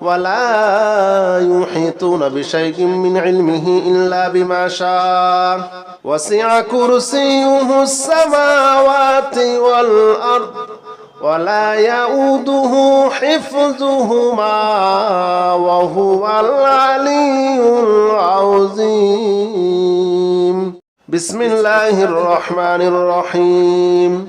ولا يحيطون بشيء من علمه إلا بما شاء. وسع كرسيه السماوات والأرض ولا يؤوده حفظهما وهو العلي العظيم. بسم الله الرحمن الرحيم.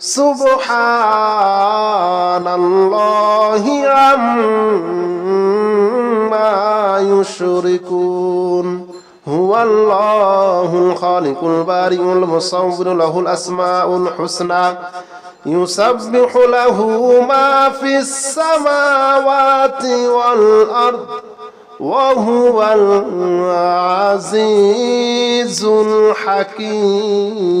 سبحان الله عما يشركون هو الله الخالق البارئ المصور له الأسماء الحسنى يسبح له ما في السماوات والأرض وهو العزيز الحكيم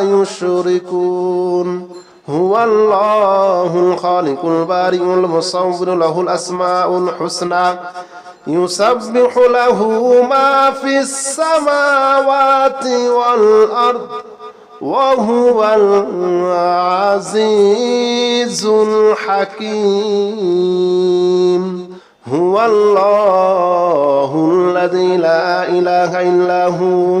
يشركون هو الله الخالق البارئ المصور له الأسماء الحسنى يسبح له ما في السماوات والأرض وهو العزيز الحكيم هو الله الذي لا إله إلا هو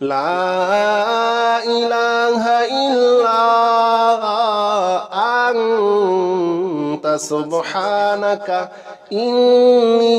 লা ইলাহা ইল্লা আনতা সুবহানাকা ইন্নী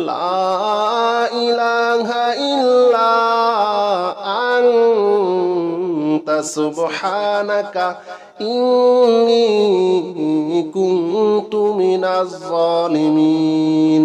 লা ইলাহা ইল্লা মিনাজ জালিমিন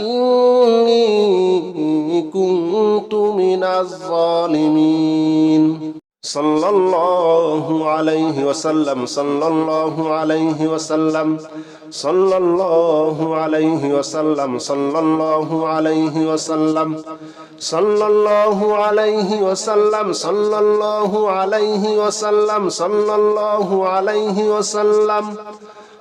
إني كنت من الظالمين صلى الله عليه وسلم صلى الله عليه وسلم صلى الله عليه وسلم صلى الله عليه وسلم صلى الله عليه وسلم صلى الله عليه وسلم صلى الله عليه وسلم